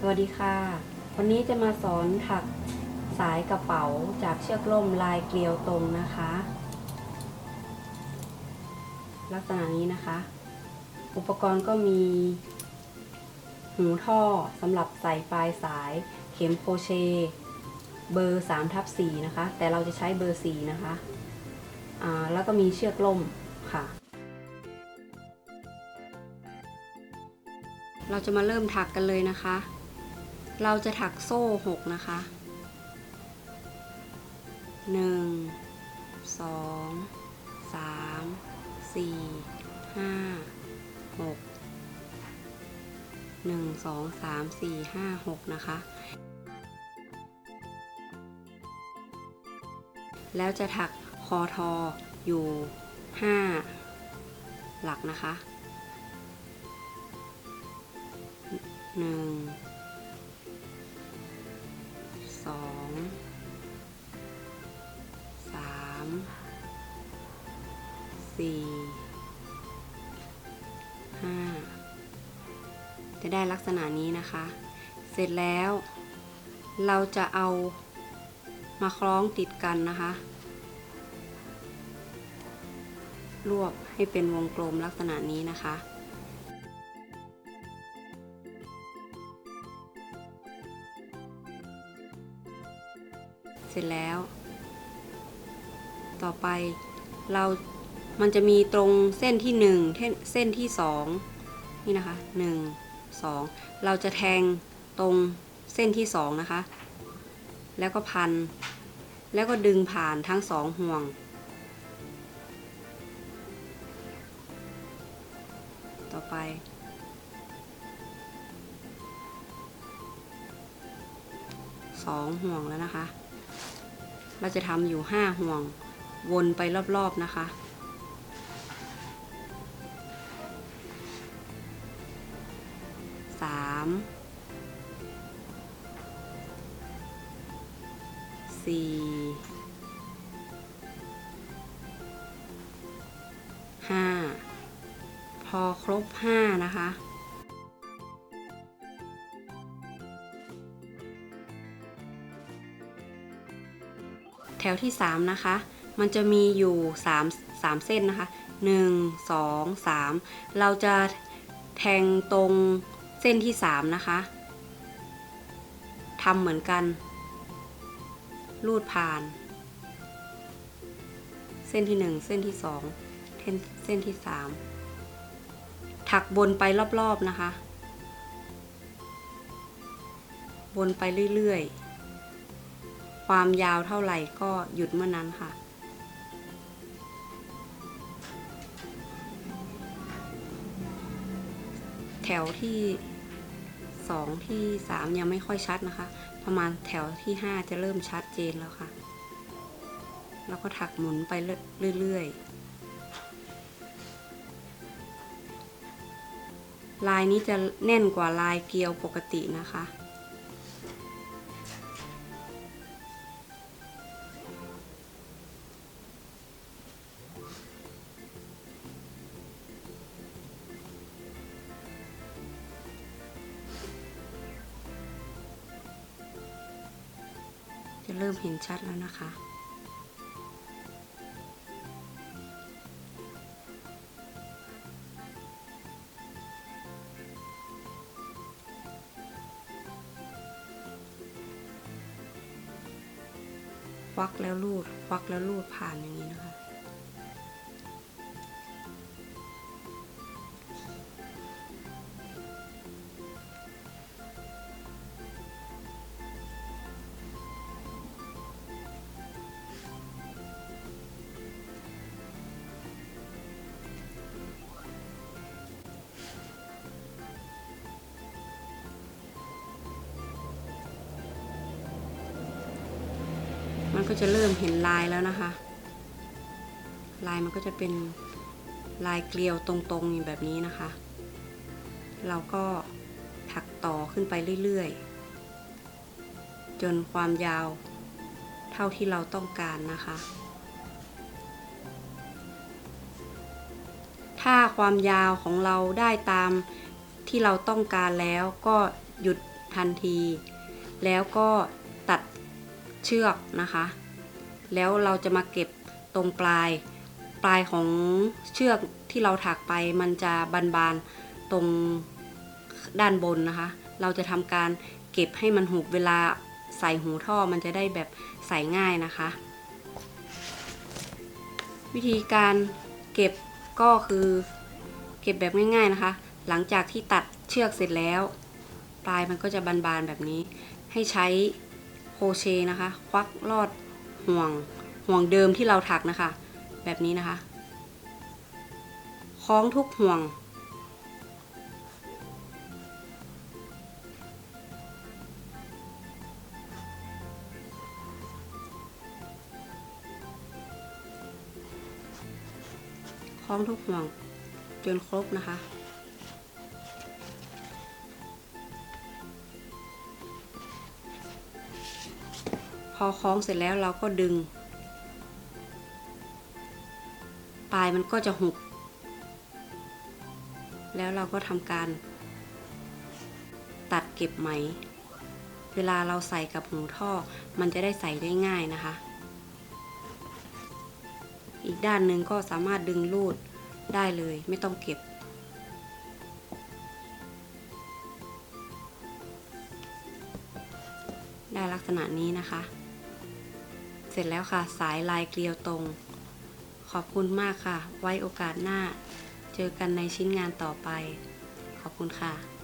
สวัสดีค่ะ วันนี้จะมาสอนถักสายกระเป๋าจากเชือกล่มลายเกลียวตรงนะคะ ลักษณะนี้นะคะ อุปกรณ์ก็มี หูท่อสำหรับใส่ปลายสายเข็มโครเชต์เบอร์3ทับ4นะคะ แต่เราจะใช้เบอร์ 4 นะคะแล้วก็มีเชือกล่มค่ะเราจะมาเริ่มถักกันเลยนะคะ เราจะถักโซ่หกนะคะหนึ่งสองสามสี่ห้าหกหนึ่งสองสามสี่ห้าหกนะคะ แล้วจะถักคอทออยู่ห้าหลักนะคะหนึ่ง องสามสี่ห้าจะได้ลักษณะนี้นะคะ เสร็จแล้ว เราจะเอามาคล้องติดกันนะคะ รวบให้เป็นวงกลมลักษณะนี้นะคะ ร็จแล้ว ต่อไปเรามันจะมีตรงเส้นที่หนึ่งเส้นเส้นที่สองนี่นะคะหนึ่งสองเราจะแทงตรงเส้นที่สองนะคะ แล้วก็พัน แล้วก็ดึงผ่านทั้งสองห่วง ต่อไปสองห่วงแล้วนะคะ เราจะทำอยู่ห้าห่วง วนไปรอบๆนะคะ สาม สี่ ห้า พอครบห้านะคะ แถวที่ 3 นะคะ มันจะมีอยู่ 3 3 เส้นนะคะ 1 2 3 เราจะแทงตรงเส้นที่ 3 นะคะทำเหมือนกัน ลูดผ่าน เส้นที่ 1 เส้นที่ 2 เส้นเส้นที่ 3 ถักบนไปรอบๆนะคะ บนไปเรื่อยๆ ความยาวเท่าไหร่ก็หยุดเมื่อนั้นค่ะ แถวที่สองที่สามยังไม่ค่อยชัดนะคะ ประมาณแถวที่ห้าจะเริ่มชัดเจนแล้วค่ะ แล้วก็ถักหมุนไปเรื่อยๆ ลายนี้จะแน่นกว่าลายเกลียวปกตินะคะ เริ่มเห็นชัดแล้วนะคะ ควักแล้วลูดควักแล้วลูดผ่านอย่างนี้นะคะ มันก็จะเริ่มเห็นลายแล้วนะคะ ลายมันก็จะเป็นลายเกลียวตรงๆอยู่แบบนี้นะคะ เราก็ถักต่อขึ้นไปเรื่อยๆ จนความยาวเท่าที่เราต้องการนะคะ ถ้าความยาวของเราได้ตามที่เราต้องการแล้วก็หยุดทันที แล้วก็ เชือกนะคะ แล้วเราจะมาเก็บตรงปลาย ปลายของเชือกที่เราถักไปมันจะบานๆตรงด้านบนนะคะ เราจะทำการเก็บให้มันหุบเวลาใส่หูท่อมันจะได้แบบใส่ง่ายนะคะ วิธีการเก็บก็คือเก็บแบบง่ายๆนะคะ หลังจากที่ตัดเชือกเสร็จแล้ว ปลายมันก็จะบานๆแบบนี้ ให้ใช้ โคเชนะคะ ควักลอดห่วงห่วงเดิมที่เราถักนะคะ แบบนี้นะคะ คล้องทุกห่วง คล้องทุกห่วงจนครบนะคะ อคล้องเสร็จแล้วเราก็ดึง ปลายมันก็จะหุบ แล้วเราก็ทำการ ตัดเก็บไหม เวลาเราใส่กับหูท่อ มันจะได้ใส่ได้ง่ายนะคะ อีกด้านหนึ่งก็สามารถดึงรูดได้เลยไม่ต้องเก็บได้ลักษณะนี้นะคะ เสร็จแล้วค่ะ สายลายเกลียวตรง ขอบคุณมากค่ะ ไว้โอกาสหน้า เจอกันในชิ้นงานต่อไป ขอบคุณค่ะ